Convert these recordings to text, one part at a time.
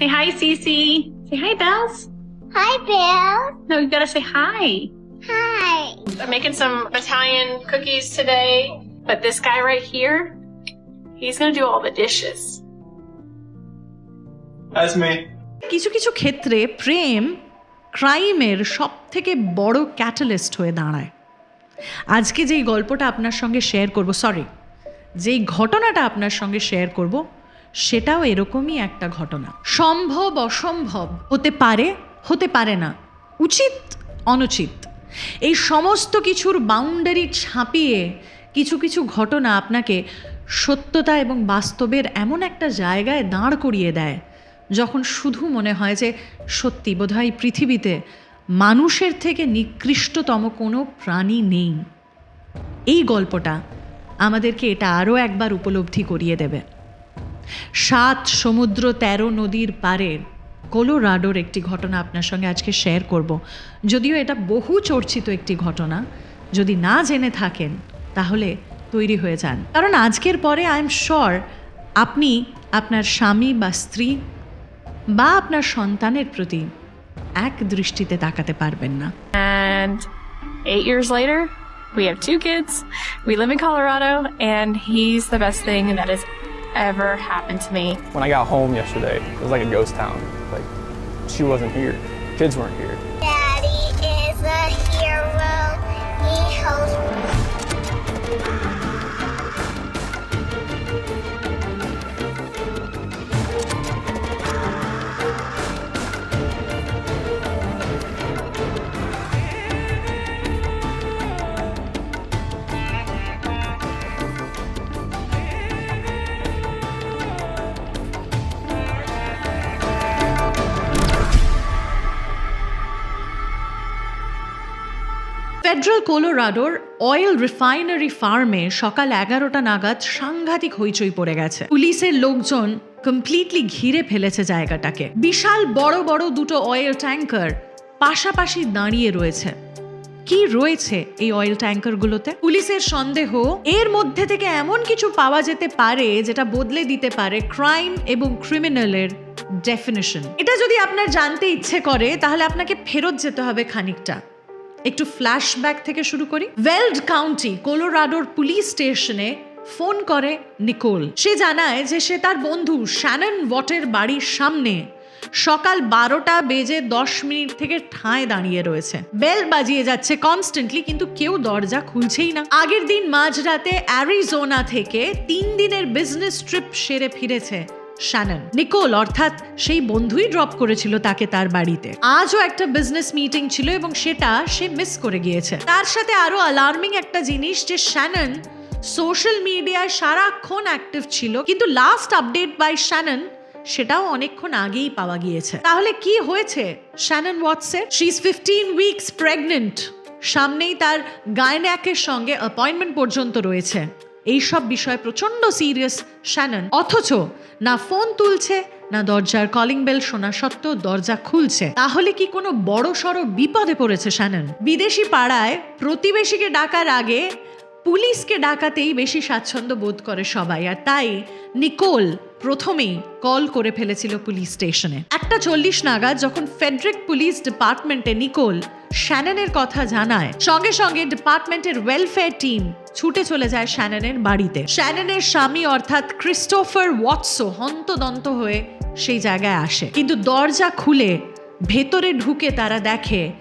Say hi, Cece. Say hi, Bells. Hi, Bill. No, you gotta say hi. Hi. I'm making some Italian cookies today, but this guy right here, he's gonna do all the dishes. That's me. কিছু কিছু ক্ষেত্রে প্রেম ক্রাইমের সব থেকে বড় catalyst হয়ে দাঁড়ায় আজকে যেই গল্পটা আপনার সঙ্গে শেয়ার করব সরি যেই ঘটনাটা আপনার সঙ্গে শেয়ার করব সেটাও এরকমই একটা ঘটনা। সম্ভব অসম্ভব হতে পারে হতে পারে না। উচিত, অনুচিত। এই সমস্ত কিছুর বাউন্ডারি ছাপিয়ে কিছু কিছু ঘটনা আপনাকে সত্যতা এবং বাস্তবের এমন একটা জায়গায় দাঁড় করিয়ে দেয়, যখন শুধু মনে হয় যে সত্যি বোধহয় পৃথিবীতে মানুষের থেকে নিকৃষ্টতম কোনো প্রাণী নেই। এই গল্পটা আমাদেরকে এটা আরও একবার উপলব্ধি করিয়ে দেবে। সাত সমুদ্র তেরো নদীর পারের কোলোরাডোর একটি ঘটনা আপনার সঙ্গে আজকে শেয়ার করব। যদিও এটা বহু চর্চিত একটি ঘটনা যদি না জেনে থাকেন তাহলে তৈরি হয়ে যান। কারণ আজকের পরে আই এম শিওর আপনি আপনার স্বামী বা স্ত্রী বা আপনার সন্তানের প্রতি এক দৃষ্টিতে তাকাতে পারবেন না। We have two kids. We live in Colorado, and he's the best thing that has ever happened to me. When I got home yesterday, it was like a ghost town. Like, she wasn't here. Kids weren't here. Daddy is a hero. He holds federal কোলোরাডোর oil refinery ফার্মে সকাল এগারোটা নাগাদ সাংঘাতিক হইচই পড়ে গেছে। পুলিশের লোকজন completely ঘিরে ফেলেছে জায়গাটাকে। বিশাল বড় বড় দুটো অয়েল ট্যাঙ্কার পাশাপাশি দাঁড়িয়ে রয়েছে। কি রয়েছে এই অয়েল ট্যাঙ্কারগুলোতে পুলিশের সন্দেহ, এর মধ্যে থেকে এমন কিছু পাওয়া যেতে পারে যেটা বদলে দিতে পারে ক্রাইম এবং ক্রিমিনালের ডেফিনেশন এটা যদি আপনার জানতে ইচ্ছে করে, তাহলে আপনাকে ফেরত যেতে হবে খানিকটা। একটু ফ্ল্যাশব্যাক থেকে শুরু করি। ওয়েল্ড কাউন্টি কোলোরাডোর পুলিশ স্টেশনে ফোন করে নিকোল সে জানায় যে সে তার বন্ধু শ্যানন ওয়াটের বাড়ির সামনে সকাল বারোটা বেজে দশ মিনিট থেকে ঠায় দাঁড়িয়ে রয়েছে। বেল বাজিয়ে যাচ্ছে কনস্ট্যান্টলি কিন্তু কেউ দরজা খুলছেই না। আগের দিন মাঝরাতে অ্যারিজোনা থেকে তিন দিনের বিজনেস ট্রিপ সেরে ফিরেছে। শ্যানন নিকোল অর্থাৎ সেই বন্ধুই ড্রপ করেছিল তাকে তার বাড়িতে। আজও একটা বিজনেস মিটিং ছিল এবং সেটা সে মিস করে গিয়েছে। তার সাথে আরও অ্যালার্মিং একটা জিনিস যে শ্যানন সোশ্যাল মিডিয়ায় সারাক্ষণ অ্যাক্টিভ ছিল, কিন্তু লাস্ট আপডেট বাই শ্যানন সেটাও অনেকক্ষণ আগেই পাওয়া গিয়েছে। তাহলে কি হয়েছে? Shannon ওয়াটসের she is fifteen weeks pregnant সামনেই তার গায়নাকের সঙ্গে অ্যাপয়েন্টমেন্ট পর্যন্ত রয়েছে। এইসব বিষয়ে প্রচণ্ড সিরিয়াস শ্যানন অথচ না ফোন তুলছে, না দরজার কলিং বেল শোনা সত্ত্বেও দরজা খুলছে। তাহলে কি কোনো বড় সড়ো বিপদে পড়েছে শ্যানন বিদেশি পাড়ায় প্রতিবেশীকে ডাকার আগে পুলিশকে ডাকাতেই বেশি স্বাচ্ছন্দ্য বোধ করে সবাই, আর তাই নিকোল প্রথমেই কল করে ফেলেছিল পুলিশ স্টেশনে। একটা চল্লিশ নাগাদ যখন ফেডরিক পুলিশ ডিপার্টমেন্টে নিকোল শ্যাননের কথা জানায়। সঙ্গে সঙ্গে ডিপার্টমেন্টের ওয়েলফেয়ার টিম ছুটে চলে যায় শ্যাননের বাড়িতে। শ্যাননের স্বামী অর্থাৎ ক্রিস্টোফার ওয়াটসো হন্তদন্ত হয়ে সেই জায়গায় আসে। কিন্তু দরজা খুলে ভেতরে ঢুকে তারা দেখে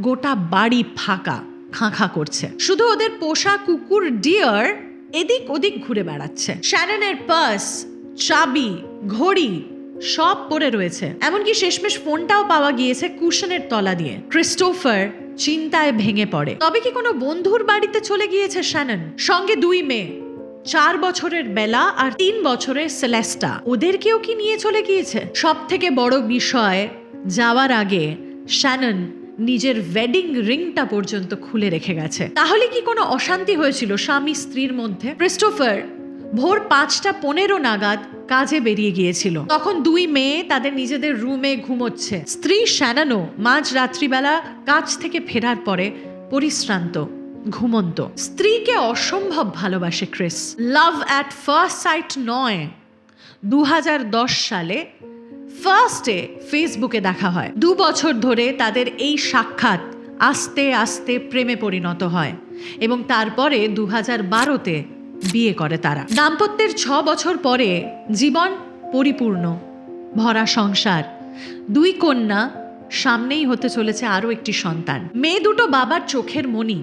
গোটা বাড়ি ফাঁকা খাঁ করছে। শুধু ওদের পোষা কুকুর ডিয়ার এদিক ওদিক ঘুরে বেড়াচ্ছে। শ্যাননের পার্স চাবি, ঘড়ি সব পড়ে রয়েছে। এমনকি শেষমেশ ফোনটাও পাওয়া গিয়েছে কুশনের তলা দিয়ে। ক্রিস্টোফার চিন্তায় ভেঙে পড়ে। তবে কি কোনো বন্ধুর বাড়িতে চলে গিয়েছে শ্যানন? সঙ্গে দুই মেয়ে। চার বছরের বেলা আর তিন বছরের সেলেস্টা। ওদেরকেও কি নিয়ে চলে গিয়েছে? সব থেকে বড় বিষয়, যাওয়ার আগে শ্যানন নিজের ওয়েডিং রিংটা পর্যন্ত খুলে রেখে গেছে। তাহলে কি কোনো অশান্তি হয়েছিল স্বামী স্ত্রীর মধ্যে? ক্রিস্টোফার ভোর পাঁচটা পনেরো নাগাদ কাজে বেরিয়ে গিয়েছিল। তখন দুই মেয়ে তাদের নিজেদের রুমে ঘুমোচ্ছে। স্ত্রী শ্যানানো মাঝ রাত্রিবেলা কাজ থেকে ফেরার পরে পরিশ্রান্ত, ঘুমন্ত। স্ত্রীকে অসম্ভব ভালোবাসে Chris. Love at first sight নয়। দু সালে ফার্স্টে ফেসবুকে দেখা হয়। দু বছর ধরে তাদের এই সাক্ষাৎ আস্তে আস্তে প্রেমে পরিণত হয় এবং তারপরে দু হাজার বারোতে বিয়ে করে তারা। দাম্পত্যের ছ বছর পরে জীবন পরিপূর্ণ, ভরা সংসার, দুই কন্যা, সামনেই হতে চলেছে আরও একটি সন্তান। মেয়ে দুটো বাবার চোখের মণি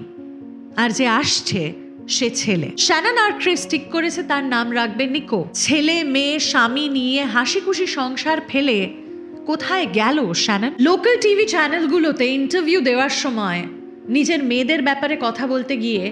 আর যে আসছে সে ছেলে। শ্যানন আর ক্রিস ঠিক করেছে, তার নাম রাখবে নিকো। ছেলে, মেয়ে, স্বামী নিয়ে হাসি খুশি সংসার ফেলে কোথায় গেল শ্যানন? লোকাল টিভি চ্যানেলগুলোতে ইন্টারভিউ দেওয়ার সময় নিজের মেয়েদের ব্যাপারে কথা বলতে গিয়ে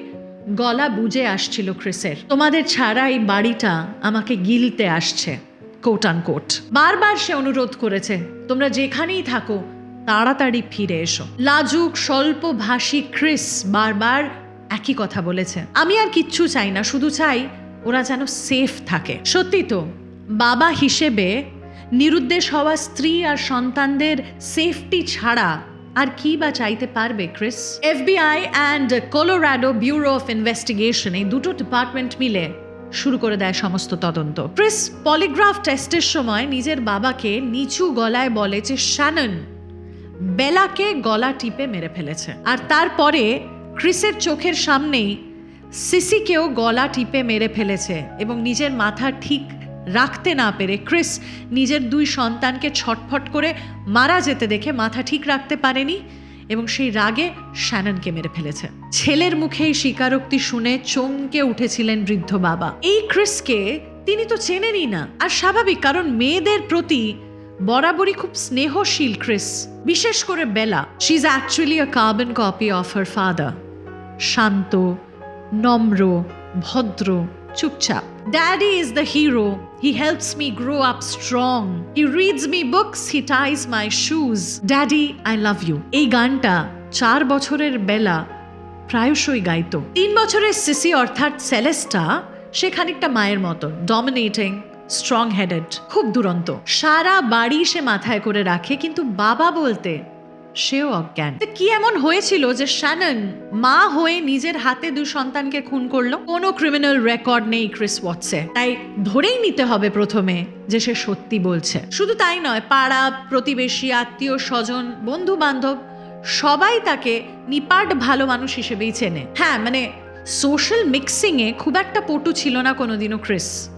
গলা বুঝে আসছিল ক্রিসের। তোমাদের ছাড়া এই বাড়িটা আমাকে গিলতে আসছে কোট আন কোট বারবার সে অনুরোধ করেছে, তোমরা যেখানেই থাকো, তাড়াতাড়ি ফিরে এসো। লাজুক, স্বল্প ভাষী ক্রিস বারবার একই কথা বলেছে। আমি আর কিচ্ছু চাই না, শুধু চাই ওরা যেন সেফ থাকে। সত্যি তো, বাবা হিসেবে নিরুদ্দেশ হওয়া স্ত্রী আর সন্তানদের সেফটি ছাড়া আর কি বা চাইতে পারবে, Chris? FBI and Colorado Bureau of Investigation এই দুটো ডিপার্টমেন্ট মিলে শুরু করে দেয় সমস্ত তদন্ত। ক্রিস পলিগ্রাফ টেস্টের সময় নিজের বাবাকে নিচু গলায় বলে যে, শ্যানন, বেলাকে গলা টিপে মেরে ফেলেছে। আর তারপরে ক্রিসের চোখের সামনেই সিসিকেও গলা টিপে মেরে ফেলেছে এবং নিজের মাথা ঠিক রাখতে না পেরে ক্রিস নিজের দুই সন্তানকে ছটফট করে মারা যেতে দেখে মাথা ঠিক রাখতে পারেনি এবং সেই রাগে শ্যাননকে মেরে ফেলেছে। ছেলের মুখে এই স্বীকারোক্তি শুনে চমকে উঠেছিলেন বৃদ্ধ বাবা। এই ক্রিসকে তিনি তো চেনেনই না। আর স্বাভাবিক, কারণ মেয়েদের প্রতি বরাবরই খুব স্নেহশীল ক্রিস, বিশেষ করে Bella. She is actually a carbon copy of her father শান্ত, নম্র, ভদ্র, চুপচাপ। Daddy is the hero he helps me grow up strong he reads me books he ties my shoes daddy I love you এই গানটা চার বছরের বেলা প্রায়শই গাইতো। তিন বছরের সিসি অর্থাৎ সেলেস্টা, সে খানিকটা মায়ের মতো ডমিনেটিং স্ট্রং হেডেড খুব দুরন্ত। সারা বাড়ি সে মাথায় করে রাখে, কিন্তু বাবা বলতে সেও অজ্ঞান। কি এমন হয়েছিল যে শ্যানন মা হয়ে নিজের হাতে দু সন্তানকে খুন করল? কোনো ক্রিমিনাল রেকর্ড নেই ক্রিস ওয়াটসে। তাই ধরেই নিতে হবে প্রথমে যে সে সত্যি বলছে। শুধু তাই নয়, পাড়া, প্রতিবেশী, আত্মীয়, স্বজন বন্ধু বান্ধব সবাই তাকে নিপাট ভালো মানুষ হিসেবেই চেনে। হ্যাঁ মানে সোশ্যাল মিক্সিংয়ে খুব একটা পটু ছিল না কোনোদিনও Chris.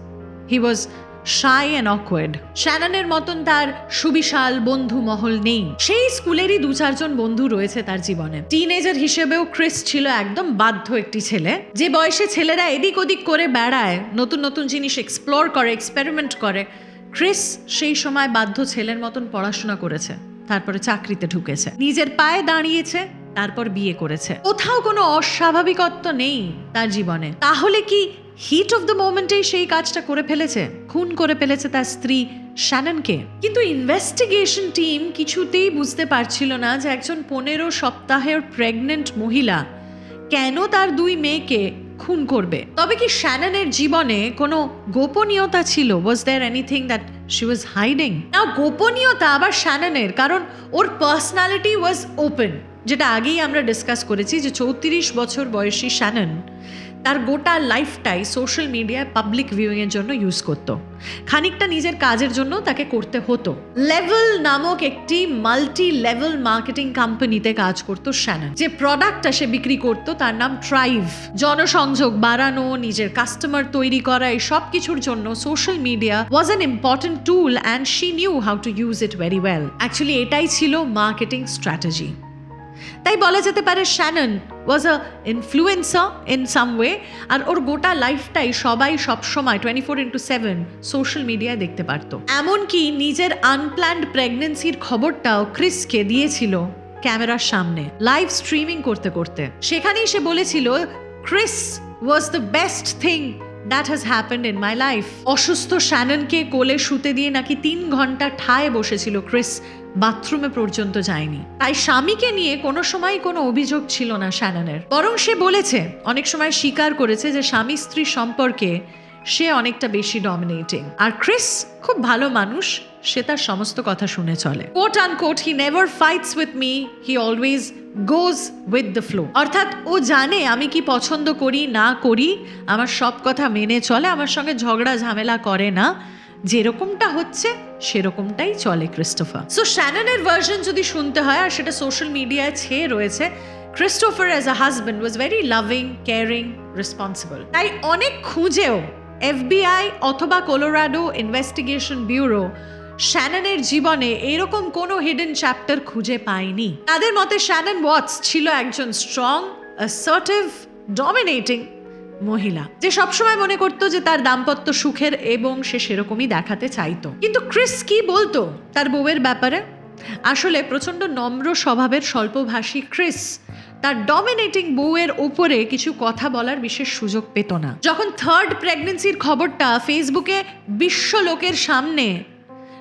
He was shy and awkward শ্যাননের মতন তার সুবিশাল বন্ধু মহল নেই। সেই স্কুলেরই দু চারজন বন্ধু রয়েছে তার জীবনে। টিনেজার হিসেবেও ক্রিস ছিল একদম বাধ্য একটি ছেলে। যে বয়সে ছেলেরা এদিক ওদিক করে বেড়ায়, নতুন নতুন জিনিস এক্সপ্লোর করে এক্সপেরিমেন্ট করে ক্রিস সেই সময় বাধ্য ছেলের মতন পড়াশোনা করেছে। তারপরে চাকরিতে ঢুকেছে। নিজের পায়ে দাঁড়িয়েছে, তারপর বিয়ে করেছে। কোথাও কোনো অস্বাভাবিকত্ব নেই তার জীবনে। তাহলে কি হিট অফ দ্য মোমেন্টেই সেই কাজটা করে ফেলেছে, খুন করে ফেলেছে তার স্ত্রী শ্যাননকে। কিন্তু ইনভেস্টিগেশন টিম কিছুতেই বুঝতে পারছিল না যে একজন পনেরো সপ্তাহের প্রেগনেন্ট মহিলা কেন তার দুই মেয়েকে খুন করবে। তবে কি শ্যাননের জীবনে কোনো গোপনীয়তা ছিল? Was there anything that she was hiding না গোপনীয়তা আবার শ্যাননের, কারণ ওর পার্সোনালিটি ওয়াজ ওপেন যেটা আগেই আমরা ডিসকাস করেছি যে চৌত্রিশ বছর বয়সী শ্যানন তার গোটা লাইফটাই সোশ্যাল মিডিয়ায় পাবলিক ভিউইংয়ের জন্য ইউজ করত। খানিকটা নিজের কাজের জন্য তাকে করতে হতো। লেভেল নামক একটি মাল্টি লেভেল মার্কেটিং কোম্পানিতে কাজ করত শ্যানন যে প্রোডাক্টটা সে বিক্রি করত তার নাম ট্রাইভ জনসংযোগ বাড়ানো, নিজের কাস্টমার তৈরি করা, এই সব কিছুর জন্য social media was an important tool and she knew how to use it very well actually এটাই ছিল মার্কেটিং স্ট্র্যাটেজি তাই বলা যেতে পারে Shannon was a influencer in some way আর ওর গোটা লাইফটাই সবাই সবসময় twenty four into seven social মিডিয়ায় দেখতে পারতো। এমনকি নিজের আনপ্ল্যান্ড প্রেগনেন্সির খবরটাও ক্রিসকে দিয়েছিল ক্যামেরার সামনে লাইভ স্ট্রিমিং করতে করতে। সেখানেই সে বলেছিল Chris was the best thing that has happened in my life অসুস্থ শ্যাননকে কোলে শুতে দিয়ে নাকি তিন ঘণ্টা ঠায় বসেছিল ক্রিস, বাথরুমে পর্যন্ত যায়নি। তাই স্বামীকে নিয়ে কোনো সময় কোনো অভিযোগ ছিল না শ্যাননের। বরং সে বলেছে, অনেক সময় স্বীকার করেছে যে স্বামী স্ত্রী সম্পর্কে সে অনেকটা বেশি ডমিনেটিং আর ক্রিস খুব ভালো মানুষ, সে তার সমস্ত কথা শুনে চলে। Quote unquote he never fights with me he always goes with the flow অর্থাৎ ও জানে আমি কি পছন্দ করি, না করি, আমার সব কথা মেনে চলে, আমার সঙ্গে ঝগড়া ঝামেলা করে না। যেরকমটা হচ্ছে, সেরকমটাই চলে ক্রিস্টোফার সো শ্যাননের ভার্সন যদি শুনতে হয়, আর সেটা সোশ্যাল মিডিয়ায় ছেয়ে রয়েছে Christopher as a husband was very loving caring responsible তাই অনেক খুঁজেও এফবিআই অথবা কোলোরাডো ইনভেস্টিগেশন ব্যুরো শ্যাননের জীবনে এরকম কোনো হিডেন চ্যাপ্টার খুঁজে পায়নি তাদের মতে শ্যানন ওয়াটস ছিল একজন স্ট্রং অ্যাসার্টিভ ডমিনেটিং মহিলা। যে সবসময় মনে করতো যে তার দাম্পত্য সুখের এবং সে সেরকমই দেখাতে চাইতো। কিন্তু ক্রিস কি বলতো তার বউয়ের ব্যাপারে? আসলে প্রচণ্ড নম্র স্বভাবের স্বল্পভাষী ক্রিস তার ডমিনেটিং বউয়ের ওপরে কিছু কথা বলার বিশেষ সুযোগ পেত না। যখন থার্ড প্রেগনেন্সির খবরটা ফেসবুকে বিশ্ব লোকের সামনে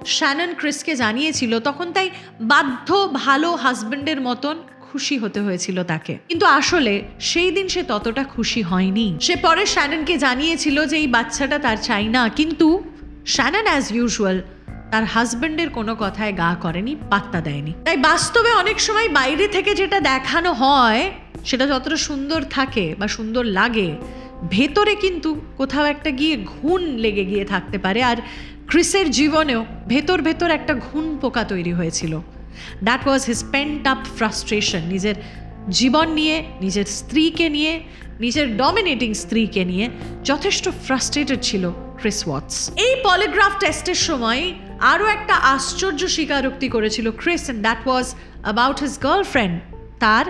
শ্যানন ক্রিসকে জানিয়েছিল, তখন তাই বাধ্য ভালো হাজবেন্ডের মতন খুশি হতে হয়েছিল তাকে। কিন্তু আসলে সেই দিন সে ততটা খুশি হয়নি। সে পরে শ্যাননকে জানিয়েছিল যে এই বাচ্চাটা তার চাই না, কিন্তু শ্যানন অ্যাজ ইউজুয়াল তার হাজবেন্ডের কোনো কথায় গা করেনি, পাত্তা দেয়নি। তাই বাস্তবে অনেক সময় বাইরে থেকে যেটা দেখানো হয়, সেটা যতটা সুন্দর থাকে বা সুন্দর লাগে, ভেতরে কিন্তু কোথাও একটা গিয়ে ঘুণ লেগে গিয়ে থাকতে পারে। আর ক্রিসের জীবনেও ভেতর ভেতর একটা ঘুণ পোকা তৈরি হয়েছিল। That was his pent up frustration নিজের জীবন নিয়ে, নিজের স্ত্রীকে নিয়ে, নিজের ডমিনেটিং স্ত্রীকে নিয়ে যথেষ্ট ফ্রাস্ট্রেটেড ছিল ক্রিস ওয়াটস। এই পলিগ্রাফ টেস্টের সময় আরও একটা আশ্চর্য স্বীকারোক্তি করেছিল Chris and that was about his girlfriend তার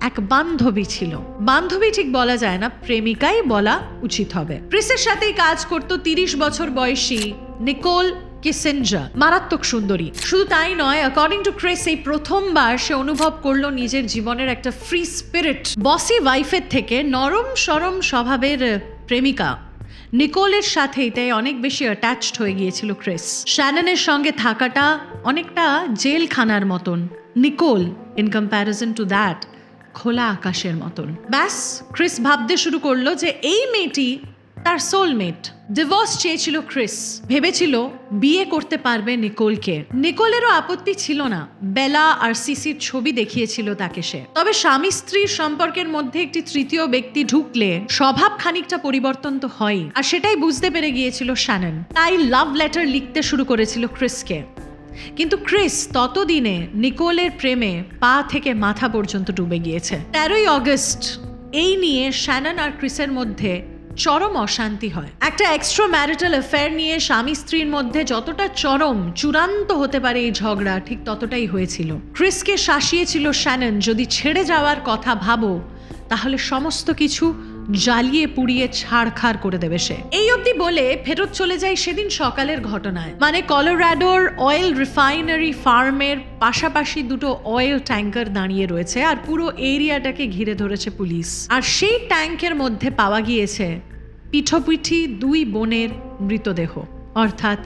এক বান্ধবী ছিল। বান্ধবী ঠিক বলা যায় না, প্রেমিকাই বলা উচিত হবে। ক্রিসের সাথেই কাজ করত তিরিশ বছর বয়সী নিকোল কিসেঞ্জার মারাত্মক সুন্দরী। শুধু তাই নয় অ্যাকর্ডিং টু ক্রেস এই প্রথমবার সে অনুভব করল নিজের জীবনের একটা ফ্রি স্পিরিট বসি ওয়াইফের থেকে নরম সরম স্বভাবের প্রেমিকা। নিকোলের সাথেই তাই অনেক বেশি অ্যাটাচড হয়ে গিয়েছিল ক্রিস শ্যাননের সঙ্গে থাকাটা অনেকটা জেলখানার মতন। Nicole in comparison to that খোলা আকাশের মতন। ব্যাস ক্রিস ভাবতে শুরু করল যে এই মেয়েটি তার সোলমেট ডিভোর্স চেয়েছিল ক্রিস। ভেবেছিল বিয়ে করতে পারবে নিকোলকে। নিকোলেরও আপত্তি ছিল না। বেলা আর সিসির ছবি দেখিয়েছিল তাকে সে। তবে স্বামী স্ত্রীর সম্পর্কের মধ্যে একটি তৃতীয় ব্যক্তি ঢুকলে স্বভাব খানিকটা পরিবর্তন তো হয় আর সেটাই বুঝতে পেরে গিয়েছিল শ্যানন। তাই লাভ লেটার লিখতে শুরু করেছিল ক্রিসকে। কিন্তু ক্রিস ততদিনে নিকোলের প্রেমে পা থেকে মাথা পর্যন্ত ডুবে গিয়েছে। তেরোই অগস্ট এই নিয়ে শ্যানন আর ক্রিসের মধ্যে চরম অশান্তি হয়। একটা এক্সট্রা ম্যারিটাল অ্যাফেয়ার নিয়ে স্বামী স্ত্রীর মধ্যে যতটা চরম, চূড়ান্ত হতে পারে এই ঝগড়া, ঠিক ততটাই হয়েছিল। ক্রিসকে শাসিয়েছিল শ্যানন, যদি ছেড়ে যাওয়ার কথা ভাবো, তাহলে সমস্ত কিছু জ্বালিয়ে পুড়িয়ে ছাড়খাড় করে দেবে সে। এই অবধি বলে ফেরত চলে যায় সেদিন সকালের ঘটনায়। মানে কলোরাডোর অয়েল রিফাইনারি ফার্মের পাশাপাশি দুটো অয়েল ট্যাঙ্কার দাঁড়িয়ে রয়েছে আর পুরো এরিয়াটাকে ঘিরে ধরেছে পুলিশ। আর সেই ট্যাঙ্কের মধ্যে পাওয়া গিয়েছে পিঠোপিঠি দুই বোনের মৃতদেহ। অর্থাৎ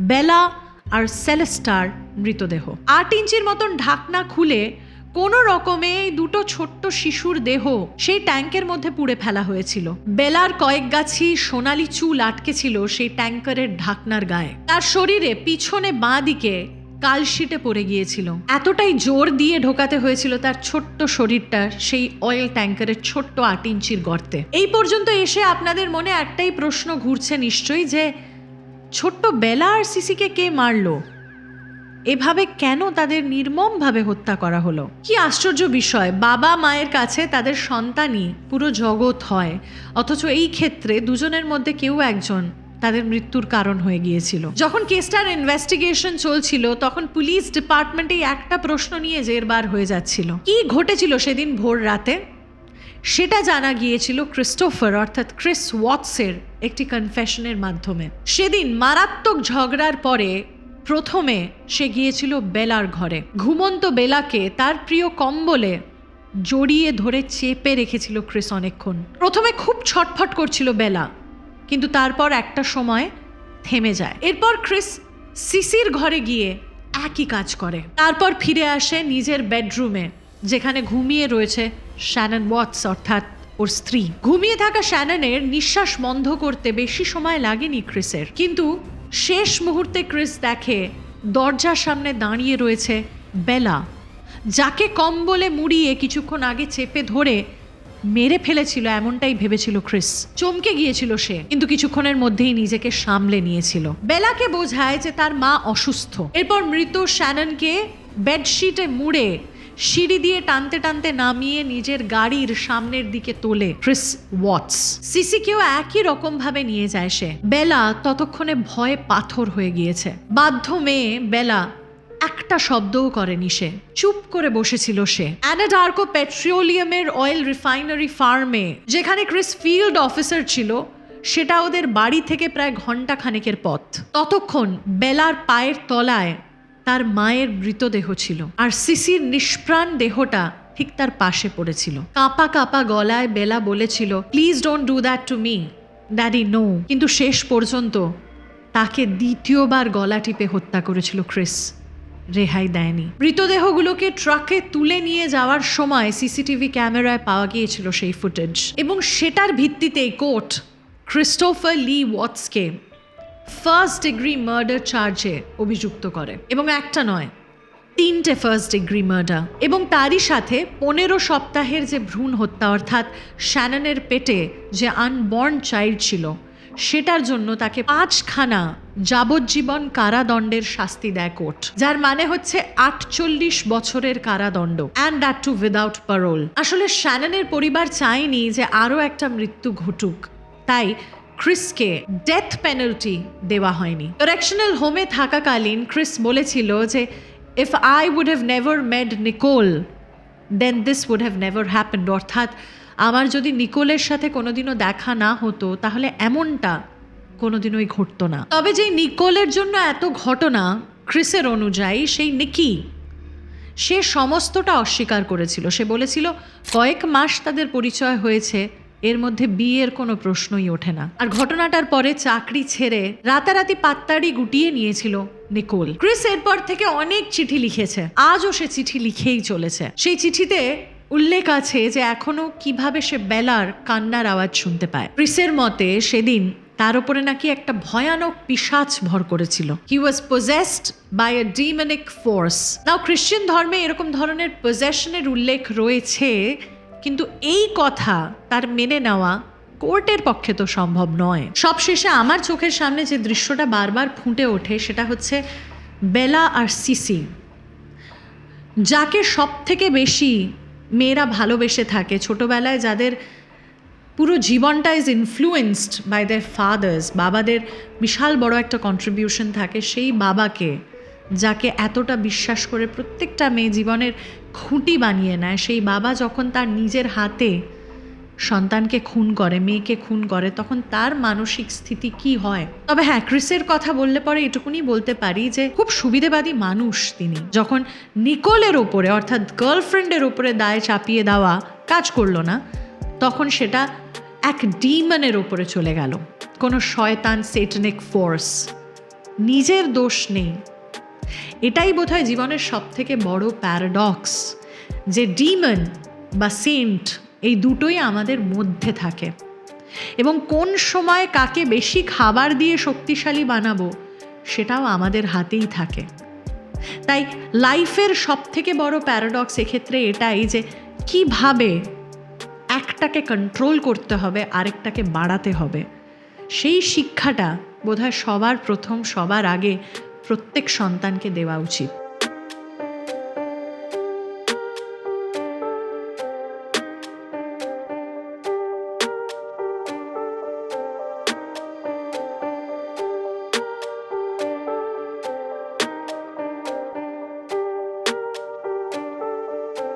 বেলা আর সেলেস্টার মৃতদেহ। আট ইঞ্চির মতন ঢাকনা খুলে কোনো রকমে এই দুটো ছোট্ট শিশুর দেহ সেই ট্যাঙ্কের মধ্যে পুড়ে ফেলা হয়েছিল। বেলার কয়েক গাছি সোনালি চুল আটকে ছিল সেই ট্যাঙ্কারের ঢাকনার গায়ে। তার শরীরে পিছনে বাঁ দিকে কালশিটে পড়ে গিয়েছিল। এতটাই জোর দিয়ে ঢোকাতে হয়েছিল তার ছোট্ট শরীরটা সেই অয়েল ট্যাঙ্কারের ছোট্ট আট ইঞ্চির গর্তে। এই পর্যন্ত এসে আপনাদের মনে একটাই প্রশ্ন ঘুরছে নিশ্চয়ই যে, ছোট্ট বেলা আর সিসিকে কে মারলো? এভাবে কেন তাদের নির্মমভাবে হত্যা করা হলো? কি আশ্চর্য বিষয়। বাবা মায়ের কাছে তাদের সন্তানই পুরো জগৎ হয়। অথচ এই ক্ষেত্রে দুজনের মধ্যে কেউ একজন তাদের মৃত্যুর কারণ হয়ে গিয়েছিল। যখন কেসটার ইনভেস্টিগেশন চলছিল, তখন পুলিশ ডিপার্টমেন্টে একটা প্রশ্ন নিয়ে জেরবার হয়ে যাচ্ছিল। কি ঘটেছিল সেদিন ভোর রাতে? সেটা জানা গিয়েছিল ক্রিস্টোফার অর্থাৎ ক্রিস ওয়াটসের একটি কনফেশনের মাধ্যমে। সেদিন মারাত্মক ঝগড়ার পরে প্রথমে সে গিয়েছিল বেলার ঘরে। ঘুমন্ত বেলাকে তার প্রিয় কম্বলে জড়িয়ে ধরে চেপে রেখেছিল ক্রিস অনেকক্ষণ। প্রথমে খুব ছটফট করছিল বেলা, কিন্তু তারপর একটা সময় থেমে যায়। এরপর ক্রিস সিসির ঘরে গিয়ে একই কাজ করে। তারপর ফিরে আসে নিজের বেডরুমে, যেখানে ঘুমিয়ে রয়েছে শ্যানন ওয়াটস, অর্থাৎ ওর স্ত্রী। ঘুমিয়ে থাকা শ্যাননের নিঃশ্বাস বন্ধ করতে বেশি সময় লাগেনি ক্রিসের, কিন্তু শেষ মুহূর্তে ক্রিস দেখে দরজার সামনে দাঁড়িয়ে রয়েছে বেলা, যাকে কম্বলে মুড়িয়ে কিছুক্ষণ আগে চেপে ধরে মেরে ফেলেছিল, এমনটাই ভেবেছিল ক্রিস। চমকে গিয়েছিল সে, কিন্তু কিছুক্ষণের মধ্যেই নিজেকে সামলে নিয়েছিল। বেলাকে বোঝায় যে তার মা অসুস্থ। এরপর মৃত শ্যাননকে বেডশিটে মুড়ে সিঁড়ি দিয়ে টানতে টানতে নামিয়ে নিজের গাড়ির সামনের দিকে তোলে ক্রিস ওয়াটস। সিসিকেও একই রকম ভাবে নিয়ে যায় সে। বেলা ততক্ষণে ভয়ে পাথর হয়ে গিয়েছে। বাধ্য মেয়ে বেলা একটা শব্দও করেনি সে। চুপ করে বসেছিল সে। অ্যানাডার্কো পেট্রোলিয়ামের অয়েল রিফাইনারি ফার্মে, যেখানে ক্রিস ফিল্ড অফিসার ছিল, সেটা ওদের বাড়ি থেকে প্রায় ঘণ্টা খানেকের পথ। ততক্ষণ বেলার পায়ের তলায় তার মায়ের মৃতদেহ ছিল। আর সিসির নিষ্প্রাণ দেহটা ঠিক তার পাশে পড়েছিল। কাঁপা কাঁপা গলায় বেলা বলেছিল please don't do that to me daddy no কিন্তু শেষ পর্যন্ত তাকে দ্বিতীয়বার গলা টিপে হত্যা করেছিল ক্রিস। রেহাই দেয়নি। মৃতদেহগুলোকে ট্রাকে তুলে নিয়ে যাওয়ার সময় সিসিটিভি ক্যামেরায় পাওয়া গিয়েছিল সেই ফুটেজ। এবং সেটার ভিত্তিতেই কোর্ট ক্রিস্টোফার লি ওয়াটসকে ফার্স্ট ডিগ্রি মার্ডার চার্জে অভিযুক্ত করে। এবং একটা নয়, তিনটে ফার্স্ট ডিগ্রি মার্ডার এবং তারই সাথে পনেরো সপ্তাহের যে ভ্রূণ হত্যা, অর্থাৎ শ্যাননের পেটে যে আনবর্ন চাইল্ড ছিল, সেটার জন্য তাকে পাঁচখানা যাবজ্জীবন কারাদণ্ডের শাস্তি দেয় কোর্ট, যার মানে হচ্ছে আটচল্লিশ বছরের কারাদণ্ড and that too without parole আসলে শ্যাননের পরিবার চায়নি যে আরও একটা মৃত্যু ঘটুক। তাই ক্রিসকে ডেথ পেনাল্টি দেওয়া হয়নি। কারেকশনাল হোমে থাকাকালীন ক্রিস বলেছিল যে if I would have never made Nicole then this would have never happened অর্থাৎ, আমার যদি নিকোলের সাথে কোনোদিনও দেখা না হতো, তাহলে এমনটা কোনোদিনই ঘটতো না। তবে যেই নিকোলের জন্য এত ঘটনা ক্রিসের অনুযায়ী, সেই নিকি সে সমস্তটা অস্বীকার করেছিল। সে বলেছিল, কয়েক মাস তাদের পরিচয় হয়েছে এর মধ্যে বিয়ের কোনো প্রশ্নই ওঠে না। আর ঘটনাটার পরে চাকরি ছেড়ে রাতারাতি পাত্তাড়ি গুটিয়ে নিয়েছিল নিকোল। ক্রিস এরপর থেকে অনেক চিঠি লিখেছে। আজও সে চিঠি লিখেই চলেছে। সেই চিঠিতে উল্লেখ আছে যে এখনও কীভাবে সে বেলার কান্নার আওয়াজ শুনতে পায়। ক্রিসের মতে সেদিন তার উপরে নাকি একটা ভয়ানক পিশাচ ভর করেছিল। He was possessed by a demonic force now Christian ধর্মে এরকম ধরনের পজেশনের উল্লেখ রয়েছে কিন্তু এই কথা তার মেনে নেওয়া কোর্টের পক্ষে তো সম্ভব নয়। সবশেষে আমার চোখের সামনে যে দৃশ্যটা বারবার ফুটে ওঠে সেটা হচ্ছে বেলা আর সিসি। যাকে সব থেকে বেশি মেয়েরা ভালোবেসে থাকে, ছোটবেলায় যাদের পুরো জীবনটা is influenced by their fathers বাবাদের বিশাল বড় একটা কন্ট্রিবিউশন থাকে সেই বাবাকে, যাকে এতটা বিশ্বাস করে প্রত্যেকটা মেয়ে জীবনের খুঁটি বানিয়ে নেয়। সেই বাবা যখন তার নিজের হাতে সন্তানকে খুন করে, মেয়েকে খুন করে, তখন তার মানসিক স্থিতি কি হয়? তবে হ্যাঁ ক্রিসের কথা বললে পরে এটুকুনি বলতে পারি যে, খুব সুবিধেবাদী মানুষ তিনি। যখন নিকোলের ওপরে অর্থাৎ গার্লফ্রেন্ডের ওপরে দায় চাপিয়ে দেওয়া কাজ করল না, তখন সেটা এক ডিমনের ওপরে চলে গেল। কোনো শয়তান সেটনিক ফোর্স নিজের দোষ নেই। এটাই বোধহয় জীবনের সব থেকে বড় প্যারাডক্স যে ডিমন বা সেন্ট এই দুটোই আমাদের মধ্যে থাকে। এবং কোন সময় কাকে বেশি খাবার দিয়ে শক্তিশালী বানাবো, সেটাও আমাদের হাতেই থাকে। তাই লাইফের সব থেকে বড় প্যারাডক্স এক্ষেত্রে এটাই যে কীভাবে একটাকে কন্ট্রোল করতে হবে, আরেকটাকে বাড়াতে হবে। সেই শিক্ষাটা বোধহয় সবার প্রথম, সবার আগে প্রত্যেক সন্তানকে দেওয়া উচিত।